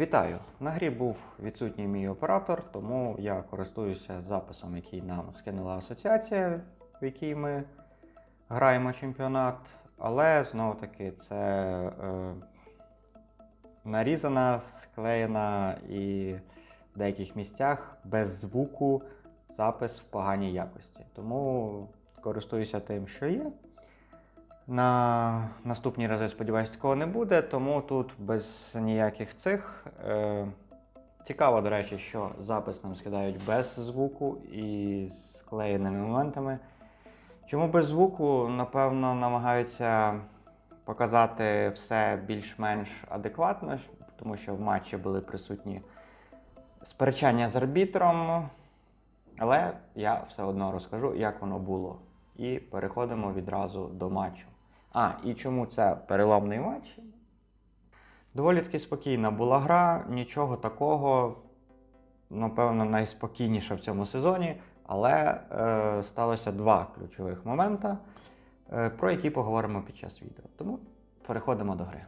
Вітаю! На грі був відсутній мій оператор, тому я користуюся записом, який нам скинула асоціація, в якій ми граємо чемпіонат. Але знову таки це е, нарізана, склеєна і в деяких місцях без звуку запис в поганій якості. Тому користуюся тим, що є. На наступні рази, сподіваюсь, такого не буде, тому тут без ніяких цих. Е, цікаво, до речі, що запис нам скидають без звуку і з склеєними моментами. Чому без звуку, напевно, намагаються показати все більш-менш адекватно, тому що в матчі були присутні сперечання з арбітром. Але я все одно розкажу, як воно було. І переходимо відразу до матчу. А, і чому це переломний матч? Доволі таки спокійна була гра, нічого такого, напевно, найспокійніше в цьому сезоні. Але е, сталося два ключових моменти, е, про які поговоримо під час відео. Тому переходимо до гри.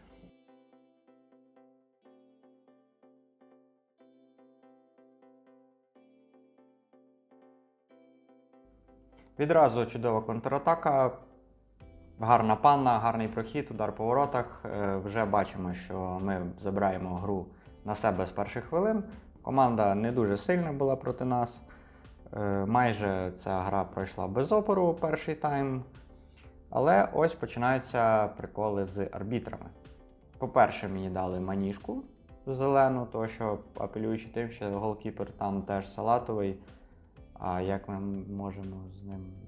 Відразу чудова контратака, гарна панна, гарний прохід, удар по воротах. Е, Вже бачимо, що ми забираємо гру на себе з перших хвилин. Команда не дуже сильна була проти нас. Е, Майже ця гра пройшла без опору перший тайм. Але ось починаються приколи з арбітрами. По-перше, мені дали маніжку зелену, тому що апелюючи тим, що голкіпер там теж салатовий. А як ми можемо з ним.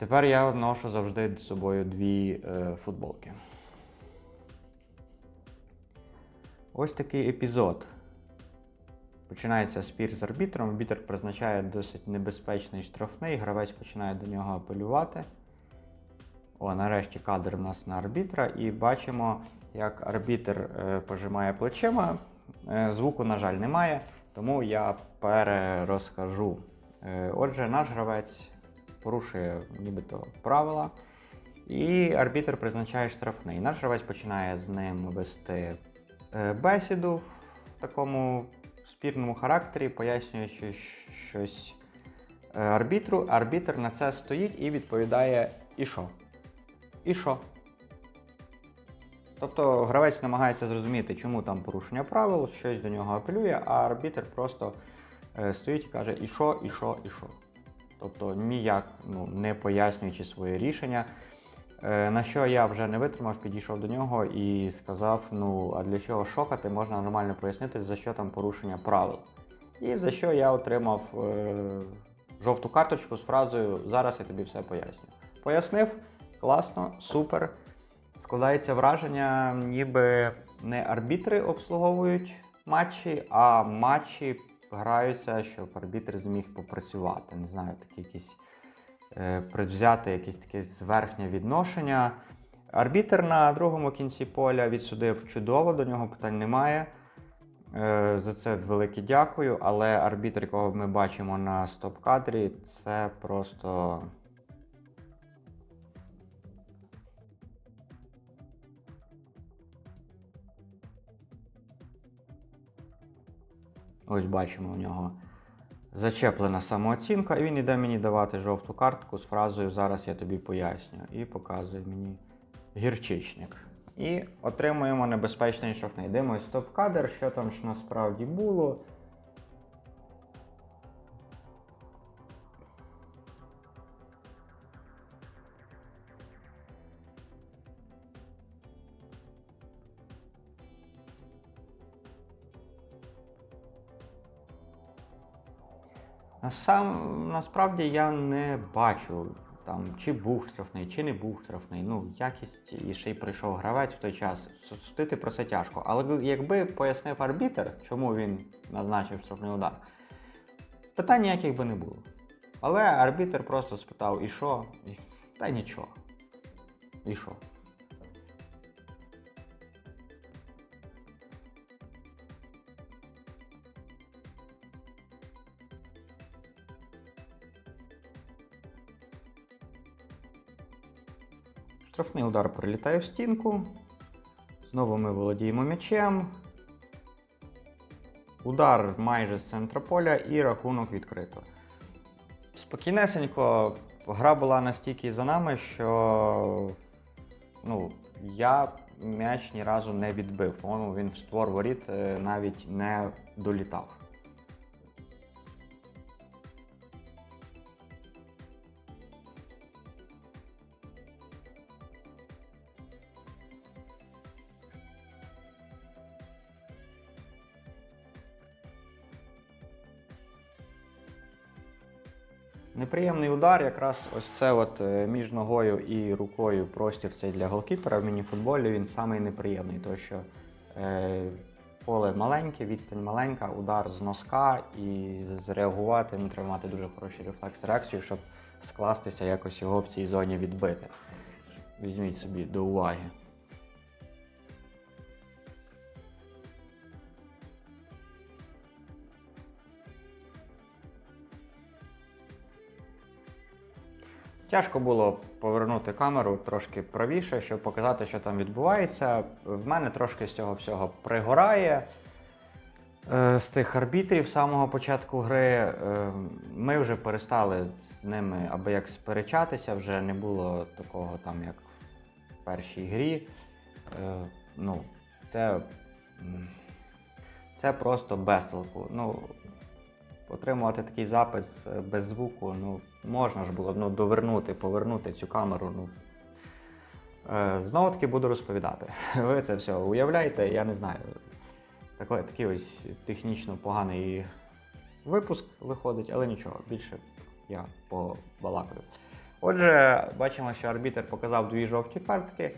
Тепер я ношу завжди з собою дві е, футболки. Ось такий епізод. Починається спір з арбітром. Арбітр призначає досить небезпечний штрафний, гравець починає до нього апелювати. О, нарешті кадр в нас на арбітра, і бачимо, як арбітр е, пожимає плечима. Е, звуку, на жаль, немає, тому я перерозкажу. Е, отже, наш гравець порушує нібито правила, і арбітр призначає штрафний. Наш гравець починає з ним вести е, бесіду в такому спірному характері, пояснюючи щось е, арбітру. Арбітр на це стоїть і відповідає: і що? І що? Тобто гравець намагається зрозуміти, чому там порушення правил, щось до нього апелює, а арбітр просто е, стоїть і каже, і що, і що, і що. Тобто ніяк ну, не пояснюючи своє рішення. Е, на що я вже не витримав, підійшов до нього і сказав: ну, а для чого шокати, можна нормально пояснити, за що там порушення правил. І за що я отримав е, жовту карточку з фразою Зараз я тобі все поясню. Пояснив, класно, супер. Складається враження, ніби не арбітри обслуговують матчі, а матчі граються, щоб арбітр зміг попрацювати. Не знаю, такі якісь е, предвзяти, якесь таке зверхнє відношення. Арбітр на другому кінці поля відсудив чудово, до нього питань немає. Е, за це велике дякую. Але арбітр, якого ми бачимо на стоп-кадрі, це просто. Ось бачимо у нього зачеплена самооцінка, і він йде мені давати жовту картку з фразою Зараз я тобі поясню. І показує мені гірчичник. І отримуємо небезпечний штрафний. Дивимось топ-кадр, що там ж насправді було. Сам насправді я не бачу там, чи був штрафний, чи не був штрафний. Ну, якість і ще й прийшов гравець в той час. Судити про це тяжко. Але якби пояснив арбітер, чому він назначив штрафний удар, питань ніяких би не було. Але арбітер просто спитав, і що? Та нічого. І що? Штрафний удар прилітає в стінку. Знову ми володіємо м'ячем. Удар майже з центра поля і рахунок відкрито. Спокійнесенько, гра була настільки за нами, що ну, я м'яч ні разу не відбив. По-моєму, він в створ воріт е, навіть не долітав. Неприємний удар, якраз ось це от е, між ногою і рукою простір цей для голкіпера в мініфутболі він самий неприємний, тому що е, поле маленьке, відстань маленька, удар з носка і зреагувати ну, треба мати дуже хороший рефлекс реакцію, щоб скластися якось його в цій зоні відбити. Візьміть собі до уваги. Тяжко було повернути камеру трошки правіше, щоб показати, що там відбувається. В мене трошки з цього всього пригорає. Е, З тих арбітрів з самого початку гри е, ми вже перестали з ними аби як сперечатися, вже не було такого там, як в першій грі. Е, Ну, це, це просто безтолку. Ну, отримувати такий запис без звуку, ну, можна ж було ну, довернути, повернути цю камеру. Ну. Е, знову таки буду розповідати. Ви це все уявляєте, я не знаю. Такий, такий ось технічно поганий випуск виходить, але нічого, більше я побалакаю. Отже, бачимо, що арбітер показав дві жовті картки.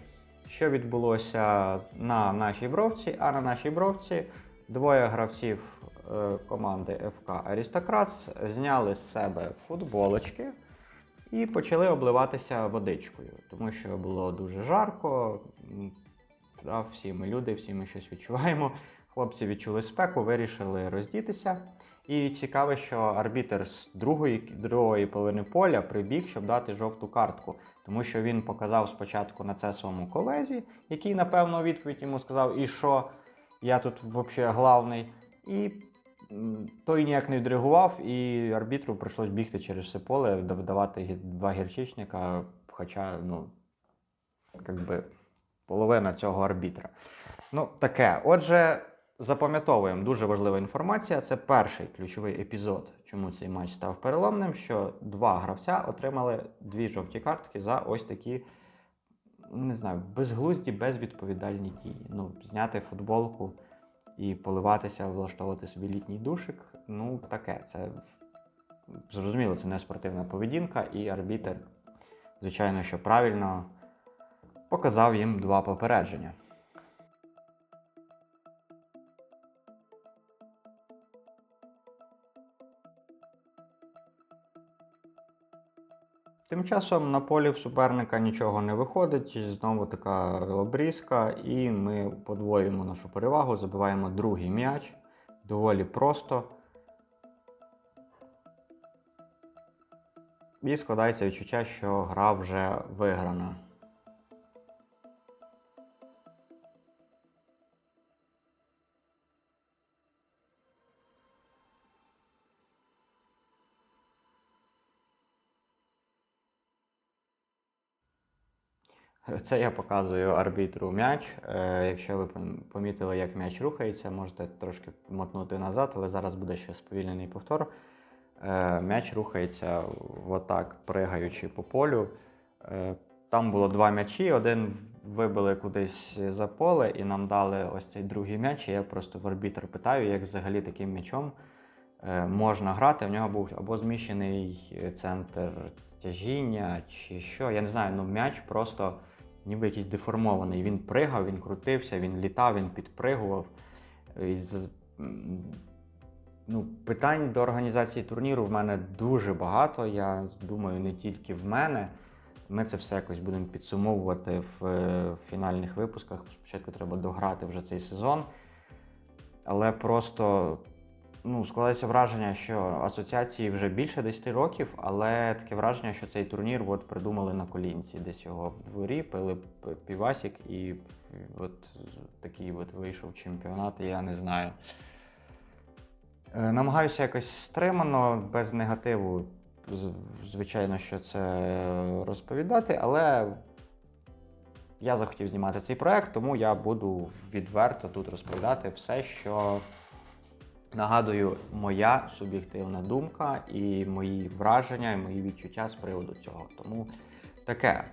Що відбулося на нашій бровці, а на нашій бровці двоє гравців команди ФК Арістократс зняли з себе футболочки і почали обливатися водичкою, тому що було дуже жарко. Да, всі ми люди, всі ми щось відчуваємо. Хлопці відчули спеку, вирішили роздітися. І цікаво, що арбітер з другої, другої половини поля прибіг, щоб дати жовту картку. Тому що він показав спочатку на це своєму колезі, який, напевно, відповідь йому сказав, і що я тут взагалі главний. І той ніяк не відреагував, і арбітру прийшлось бігти через все поле, дав- давати два гірчичника, хоча, ну, як би, половина цього арбітра. Ну, таке. Отже, запам'ятовуємо дуже важлива інформація. Це перший ключовий епізод, чому цей матч став переломним. Що два гравця отримали дві жовті картки за ось такі, не знаю, безглузді, безвідповідальні дії. Ну, зняти футболку і поливатися, влаштовувати собі літній душик. Ну, таке. Це зрозуміло, це не спортивна поведінка, і арбітер, звичайно, що правильно показав їм два попередження. Тим часом на полі в суперника нічого не виходить, знову така обрізка, і ми подвоюємо нашу перевагу, забиваємо другий м'яч. Доволі просто. І складається відчуття, що гра вже виграна. Це я показую арбітру м'яч. Е, якщо ви помітили, як м'яч рухається, можете трошки мотнути назад, але зараз буде ще сповільнений повтор. Е, м'яч рухається отак, пригаючи по полю. Е, там було два м'ячі, один вибили кудись за поле, і нам дали ось цей другий м'яч. І я просто в арбітр питаю, як взагалі таким м'ячом можна грати. В нього був або зміщений центр тяжіння, чи що. Я не знаю, ну м'яч просто ніби якийсь деформований. Він пригав, він крутився, він літав, він підпригував. Ну, питань до організації турніру в мене дуже багато. Я думаю, не тільки в мене. Ми це все якось будемо підсумовувати в е, фінальних випусках. Спочатку треба дограти вже цей сезон. Але просто ну, складається враження, що асоціації вже більше 10 років, але таке враження, що цей турнір от придумали на колінці. Десь його в дворі пили півасік, і от такий от вийшов чемпіонат, я не знаю. Е, Намагаюся якось стримано, без негативу, звичайно, що це розповідати, але я захотів знімати цей проект, тому я буду відверто тут розповідати все, що нагадую, моя суб'єктивна думка і мої враження, і мої відчуття з приводу цього. Тому таке.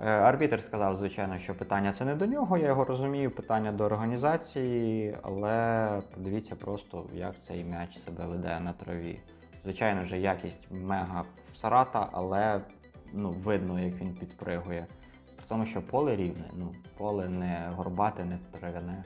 Е, Арбітр сказав, звичайно, що питання це не до нього, я його розумію, питання до організації, але подивіться просто, як цей м'яч себе веде на траві. Звичайно вже якість мега всарата, але ну, видно, як він підпригує. При тому, що поле рівне, ну, поле не горбате, не травяне.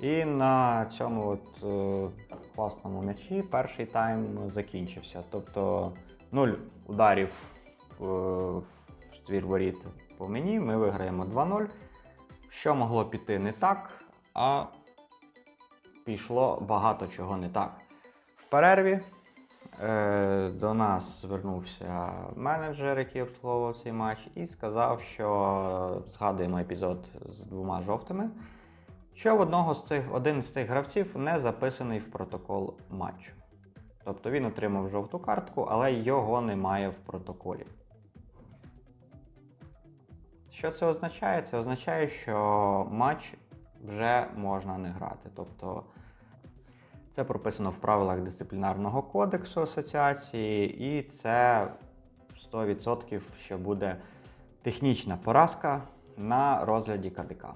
І на цьому от, е, класному м'ячі перший тайм закінчився. Тобто нуль ударів е, в ствір воріт по мені, ми виграємо 2-0. Що могло піти не так, а пішло багато чого не так. В перерві е, до нас звернувся менеджер, який обслуговував цей матч, і сказав, що згадуємо епізод з двома жовтими що в одного з цих один з цих гравців не записаний в протокол матчу. Тобто він отримав жовту картку, але його немає в протоколі. Що це означає? Це означає, що матч вже можна не грати. Тобто це прописано в правилах дисциплінарного кодексу асоціації, і це 100% що буде технічна поразка на розгляді КДК.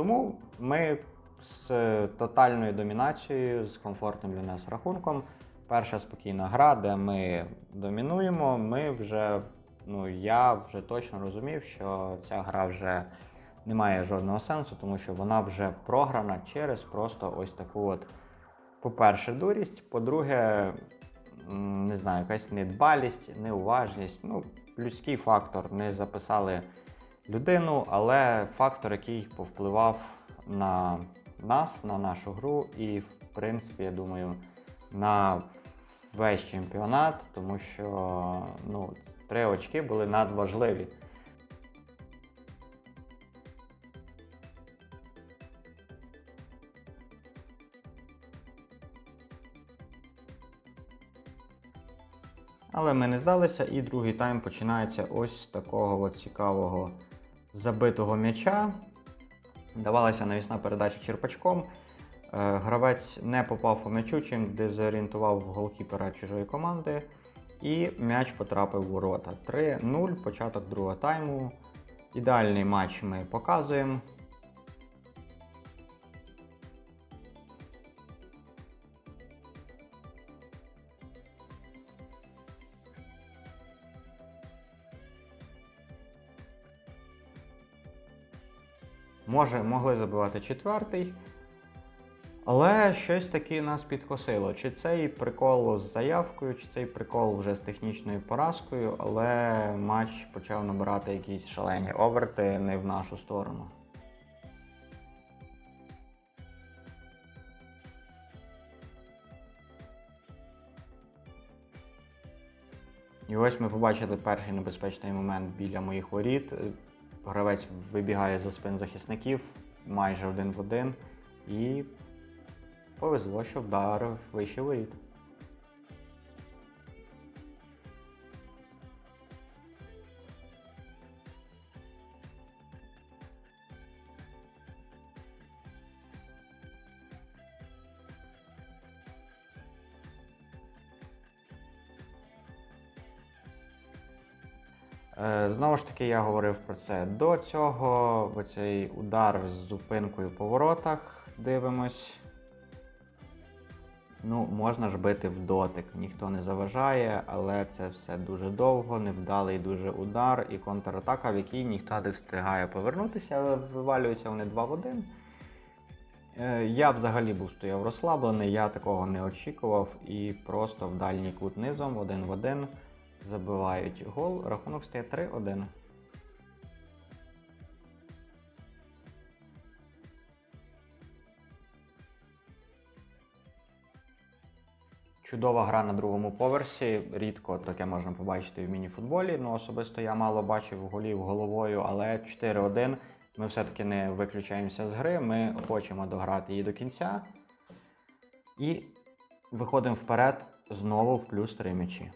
Тому ми з е, тотальною домінацією, з комфортним для нас рахунком. Перша спокійна гра, де ми домінуємо. Ми вже, ну я вже точно розумів, що ця гра вже не має жодного сенсу, тому що вона вже програна через просто ось таку от, по-перше, дурість, по-друге, не знаю, якась недбалість, неуважність. Ну, людський фактор не записали людину, але фактор, який повпливав на нас, на нашу гру, і, в принципі, я думаю, на весь чемпіонат, тому що ну, три очки були надважливі. Але ми не здалися, і другий тайм починається ось з такого от цікавого забитого м'яча. Давалася навісна передача черпачком. Е, Гравець не попав по м'ячу, чим дезорієнтував голкіпера чужої команди. І м'яч потрапив у ворота. 3-0, початок другого тайму. Ідеальний матч ми показуємо. Може, могли забивати четвертий. Але щось таки нас підкосило. Чи цей прикол з заявкою, чи цей прикол вже з технічною поразкою, але матч почав набирати якісь шалені оберти не в нашу сторону. І ось ми побачили перший небезпечний момент біля моїх воріт. Гравець вибігає за спин захисників майже один в один. І повезло, що вдарив вище воріт. Таки, я говорив про це до цього. Оцей удар з зупинкою по воротах. Дивимось. Ну, можна ж бити в дотик, ніхто не заважає, але це все дуже довго, невдалий дуже удар і контратака, в якій ніхто не встигає повернутися, але вивалюються вони 2 в 1. Е, Я взагалі був стояв розслаблений, я такого не очікував і просто в дальній кут низом один в один забивають гол. Рахунок стає 3-1. Чудова гра на другому поверсі. Рідко таке можна побачити в мініфутболі. Ну, особисто я мало бачив голів головою, але 4-1. Ми все-таки не виключаємося з гри. Ми хочемо дограти її до кінця. І виходимо вперед знову в плюс 3 м'ячі.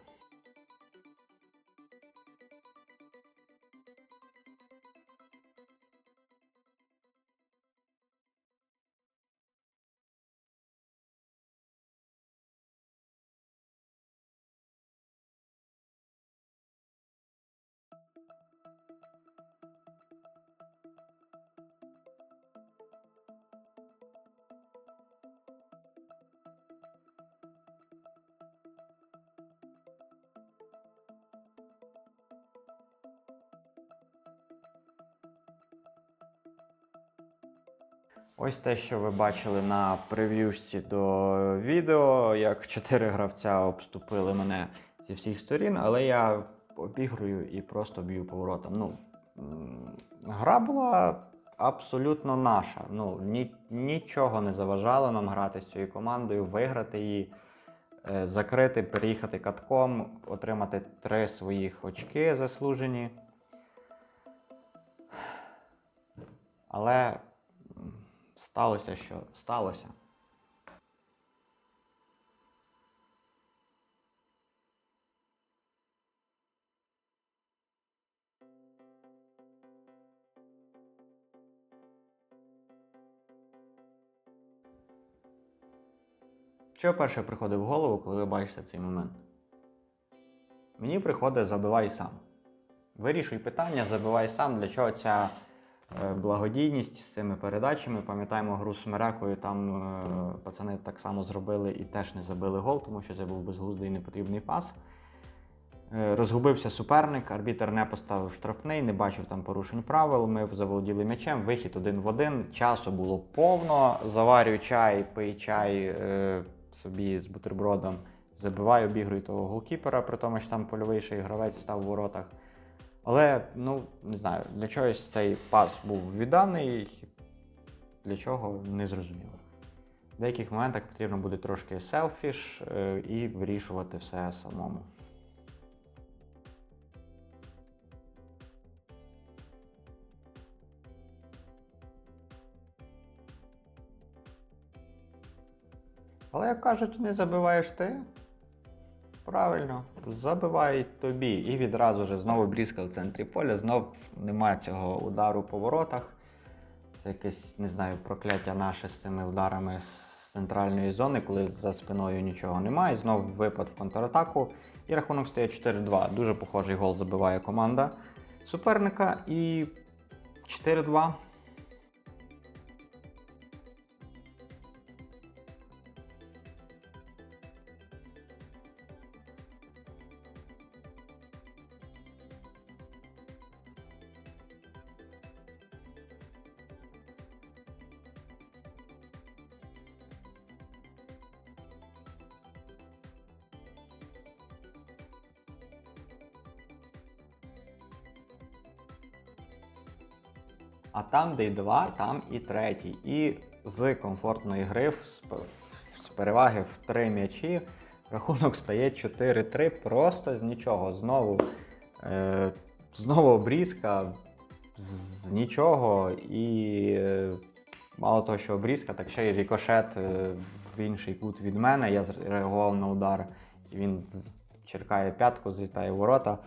Ось те, що ви бачили на прев'юшці до відео, як чотири гравця обступили мене зі всіх сторін, але я обігрую і просто б'ю поворотом. Ну, гра була абсолютно наша. Ну, ні, нічого не заважало нам грати з цією командою, виграти її, е, закрити, переїхати катком, отримати три своїх очки заслужені. Але сталося, що сталося. Що перше приходить в голову, коли ви бачите цей момент? Мені приходить забивай сам. Вирішуй питання, забивай сам. Для чого ця благодійність з цими передачами? Пам'ятаємо гру з Смерекою, там е, пацани так само зробили і теж не забили гол, тому що це був безглуздий непотрібний пас. Е, Розгубився суперник, арбітер не поставив штрафний, не бачив там порушень правил. Ми заволоділи м'ячем, вихід один в один. Часу було повно. Заварюю чай, пий чай е, собі з бутербродом, забиваю, обігрую того голкіпера, при тому, що там польовий гравець став в воротах. Але, ну, не знаю, для чогось цей пас був відданий, для чого не зрозуміло. В деяких моментах потрібно буде трошки селфіш і вирішувати все самому. Але як кажуть, не забиваєш ти. Правильно, забивай тобі. І відразу ж знову брізка в центрі поля, знов немає цього удару по воротах. Це якесь, не знаю, прокляття наше з цими ударами з центральної зони, коли за спиною нічого немає. Знов випад в контратаку. І рахунок стає 4-2. Дуже похожий гол забиває команда суперника. І 4-2. А там, де й два, там і третій. І з комфортної гри з переваги в три м'ячі рахунок стає 4-3 просто з нічого. Знову, е, знову обрізка з нічого. І е, мало того, що обрізка, так ще й рікошет е, в інший кут від мене. Я зреагував на удар, і він черкає п'ятку, злітає ворота.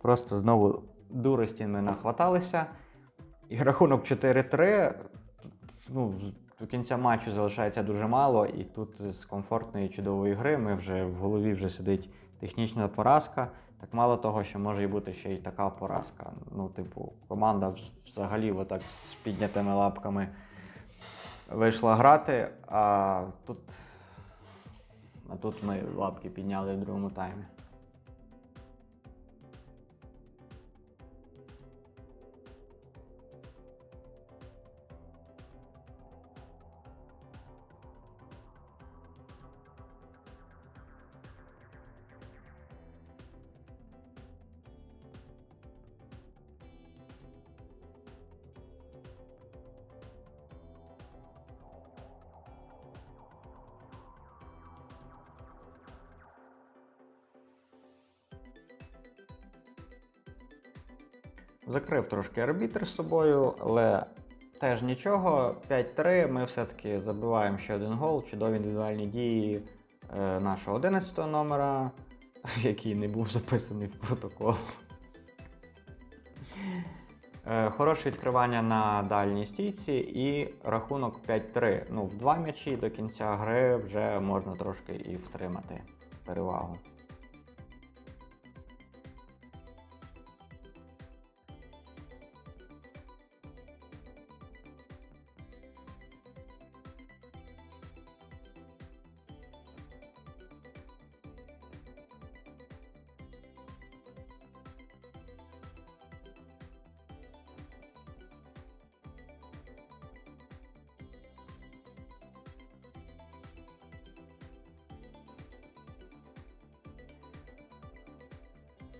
Просто знову дурості ми нахваталися. І рахунок 4-3. Ну, до кінця матчу залишається дуже мало, і тут з комфортної чудової гри ми вже в голові вже сидить технічна поразка. Так мало того, що може бути ще й така поразка. Ну, типу, команда взагалі отак з піднятими лапками вийшла грати, а тут А тут ми лапки підняли в другому таймі. Закрив трошки арбітр з собою, але теж нічого. 5-3. Ми все-таки забиваємо ще один гол. Чудові індивідуальні дії е, нашого 11 номера, який не був записаний в протокол. Е, Хороше відкривання на дальній стійці і рахунок 5-3. Ну, в два м'ячі до кінця гри вже можна трошки і втримати перевагу.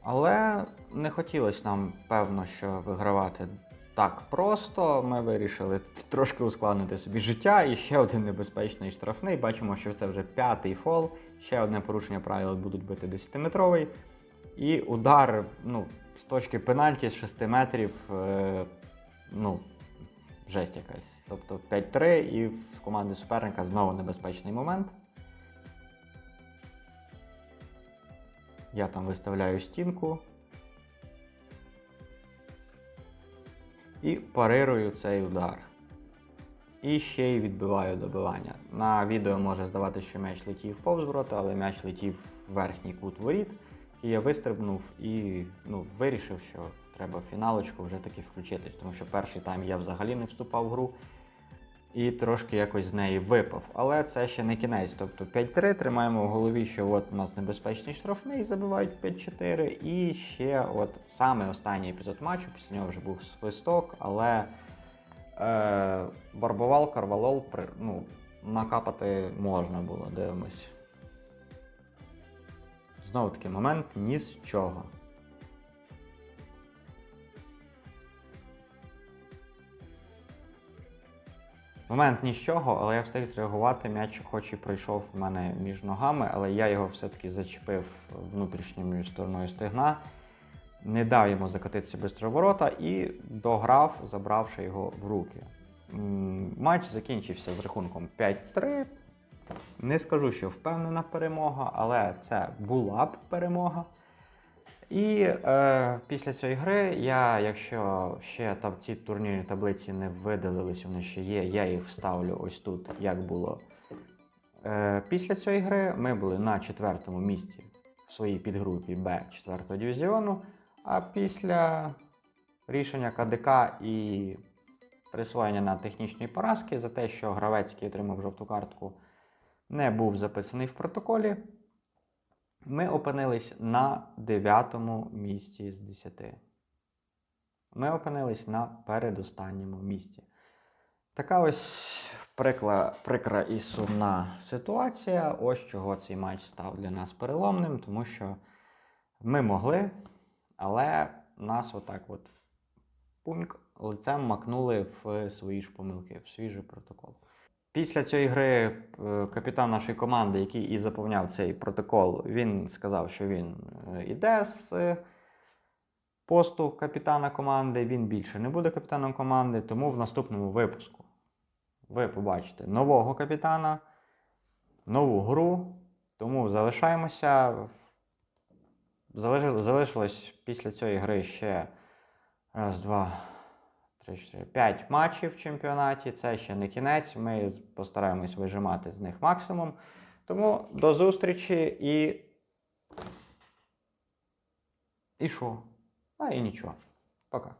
Але не хотілося нам, певно, що вигравати так просто. Ми вирішили трошки ускладнити собі життя. І ще один небезпечний штрафний. Бачимо, що це вже п'ятий фол. Ще одне порушення правил будуть бити 10-метровий. І удар ну, з точки пенальті з 6 метрів. Е, ну, жесть якась. Тобто 5-3 і в команди суперника знову небезпечний момент. Я там виставляю стінку і парирую цей удар. І ще й відбиваю добивання. На відео може здаватися, що м'яч летів повз ворота, але м'яч летів в верхній кут воріт. І я вистрибнув і ну, вирішив, що треба фіналочку вже таки включитись, тому що перший тайм я взагалі не вступав в гру і трошки якось з неї випав. Але це ще не кінець. Тобто 5-3 тримаємо в голові, що от у нас небезпечний штрафний, забивають 5-4. І ще от саме останній епізод матчу, після нього вже був свисток, але е, барбувал, карвалол ну, накапати можна було, дивимось. Знову таки момент ні з чого. Момент ні з чого, але я встиг зреагувати. М'яч хоч і пройшов в мене між ногами, але я його все-таки зачепив внутрішньою стороною стегна, не дав йому закатитися швидко ворота і дограв, забравши його в руки. Матч закінчився з рахунком 5-3. Не скажу, що впевнена перемога, але це була б перемога. І е, після цієї гри я, якщо ще там ці турнірні таблиці не видалились, вони ще є, я їх вставлю ось тут, як було. Е, після цієї гри ми були на четвертому місці в своїй підгрупі Б 4 дивізіону. А після рішення КДК і присвоєння на технічної поразки за те, що гравець, який отримав жовту картку, не був записаний в протоколі. Ми опинились на дев'ятому місці з 10. Ми опинились на передостанньому місці. Така ось прикла, прикра і сумна ситуація. Ось чого цей матч став для нас переломним, тому що ми могли, але нас отак от пуньк лицем макнули в свої ж помилки, в свій же протокол. Після цієї гри е, капітан нашої команди, який і заповняв цей протокол, він сказав, що він е, іде з е, посту капітана команди. Він більше не буде капітаном команди, тому в наступному випуску ви побачите нового капітана, нову гру. Тому залишаємося. Залишилось, залишилось після цієї гри ще раз, два. 3, 4, 5 матчів в чемпіонаті. Це ще не кінець. Ми постараємось вижимати з них максимум. Тому до зустрічі і. І що? А і нічого. Пока.